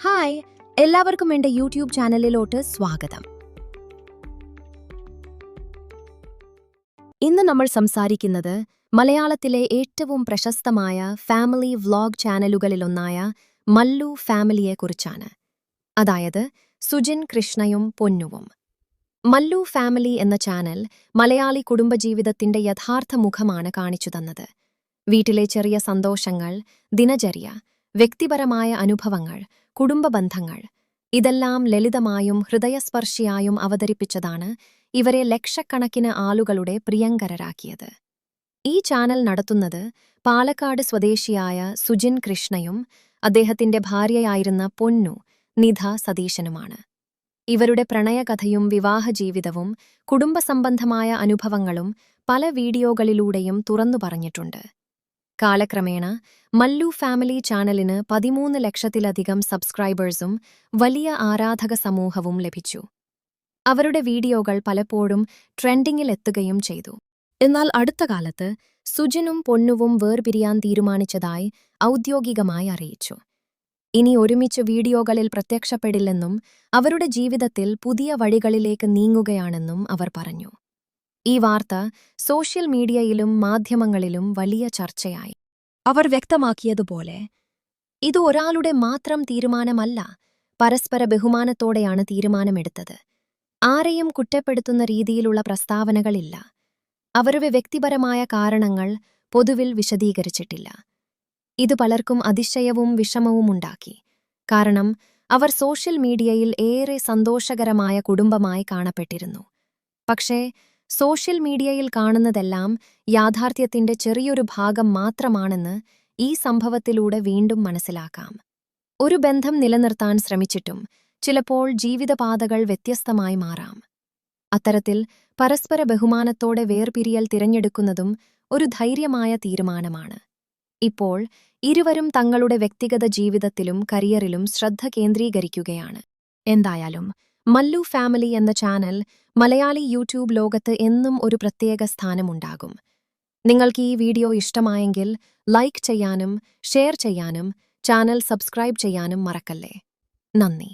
Hi എല്ലാവർക്കും എന്റെ YouTube ചാനലിലോട്ട് സ്വാഗതം. ഇന്ന് നമ്മൾ സംസാരിക്കുന്നത് മലയാളത്തിലെ ഏറ്റവും പ്രശസ്തമായ ഫാമിലി വ്ലോഗ് ചാനലുകളിലൊന്നായ മല്ലു ഫാമിലിയെക്കുറിച്ചാണ്. അതായത് സുജിൻ കൃഷ്ണയും പൊന്നുവും. മല്ലു ഫാമിലി എന്ന ചാനൽ മലയാളി കുടുംബജീവിതത്തിന്റെ യഥാർത്ഥ മുഖമാണ് കാണിച്ചു തന്നത്. വീട്ടിലെ ചെറിയ സന്തോഷങ്ങൾ ദിനചര്യ വ്യക്തിപരമായ അനുഭവങ്ങൾ കുടുംബ ബന്ധങ്ങൾ ഇതെല്ലാം ലളിതമായും ഹൃദയസ്പർശിയായും അവതരിപ്പിച്ചതാണ് ഇവരെ ലക്ഷക്കണക്കിന് ആളുകളുടെ പ്രിയങ്കരരാക്കിയത്. ഈ ചാനൽ നടത്തുന്നത് പാലക്കാട് സ്വദേശിയായ സുജിൻ കൃഷ്ണയും അദ്ദേഹത്തിന്റെ ഭാര്യയായിരുന്ന പൊന്നു നിധ സതീശനുമാണ്. ഇവരുടെ പ്രണയകഥയും വിവാഹജീവിതവും കുടുംബസംബന്ധമായ അനുഭവങ്ങളും പല വീഡിയോകളിലൂടെയും തുറന്നു പറഞ്ഞിട്ടുണ്ട് കാലക്രമേണ മല്ലു ഫാമിലി ചാനലിന് പതിമൂന്ന് ലക്ഷത്തിലധികം സബ്സ്ക്രൈബേഴ്സും വലിയ ആരാധക സമൂഹവും ലഭിച്ചു. അവരുടെ വീഡിയോകൾ പലപ്പോഴും ട്രെൻഡിങ്ങിലെത്തുകയും ചെയ്തു. എന്നാൽ അടുത്ത കാലത്ത് സുജിനും പൊന്നുവും വേർപിരിയാൻ തീരുമാനിച്ചതായി ഔദ്യോഗികമായി അറിയിച്ചു. ഇനി ഒരുമിച്ച് വീഡിയോകളിൽ പ്രത്യക്ഷപ്പെടില്ലെന്നും അവരുടെ ജീവിതത്തിൽ പുതിയ വഴികളിലേക്ക് നീങ്ങുകയാണെന്നും അവർ പറഞ്ഞു. ഈ വാർത്ത സോഷ്യൽ മീഡിയയിലും മാധ്യമങ്ങളിലും വലിയ ചർച്ചയായി. അവർ വ്യക്തമാക്കിയതുപോലെ ഇത് ഒരാളുടെ മാത്രം തീരുമാനമല്ല പരസ്പര ബഹുമാനത്തോടെയാണ് തീരുമാനമെടുത്തത്. ആരെയും കുറ്റപ്പെടുത്തുന്ന രീതിയിലുള്ള പ്രസ്താവനകളില്ല. അവരുടെ വ്യക്തിപരമായ കാരണങ്ങൾ പൊതുവിൽ വിശദീകരിച്ചിട്ടില്ല. ഇത് പലർക്കും അതിശയവും വിഷമവുമുണ്ടാക്കി കാരണം അവർ സോഷ്യൽ മീഡിയയിൽ ഏറെ സന്തോഷകരമായ കുടുംബമായി കാണപ്പെട്ടിരുന്നു. പക്ഷേ സോഷ്യൽ മീഡിയയിൽ കാണുന്നതെല്ലാം യാഥാർത്ഥ്യത്തിന്റെ ചെറിയൊരു ഭാഗം മാത്രമാണെന്ന് ഈ സംഭവത്തിലൂടെ വീണ്ടും മനസ്സിലാക്കാം. ഒരു ബന്ധം നിലനിർത്താൻ ശ്രമിച്ചിട്ടും ചിലപ്പോൾ ജീവിതപാതകൾ വ്യത്യസ്തമായി മാറാം. അത്തരത്തിൽ പരസ്പര ബഹുമാനത്തോടെ വേർപിരിയൽ തിരഞ്ഞെടുക്കുന്നതും ഒരു ധൈര്യമായ തീരുമാനമാണ്. ഇപ്പോൾ ഇരുവരും തങ്ങളുടെ വ്യക്തിഗത ജീവിതത്തിലും കരിയറിലും ശ്രദ്ധ കേന്ദ്രീകരിക്കുകയാണ്. എന്തായാലും മല്ലു ഫാമിലി എന്ന ചാനൽ മലയാളി യൂട്യൂബ് ലോകത്ത് എന്നും ഒരു പ്രത്യേക സ്ഥാനമുണ്ടാകും. നിങ്ങൾക്ക് ഈ വീഡിയോ ഇഷ്ടമായെങ്കിൽ ലൈക്ക് ചെയ്യാനും ഷെയർ ചെയ്യാനും ചാനൽ സബ്സ്ക്രൈബ് ചെയ്യാനും മറക്കല്ലേ. നന്ദി.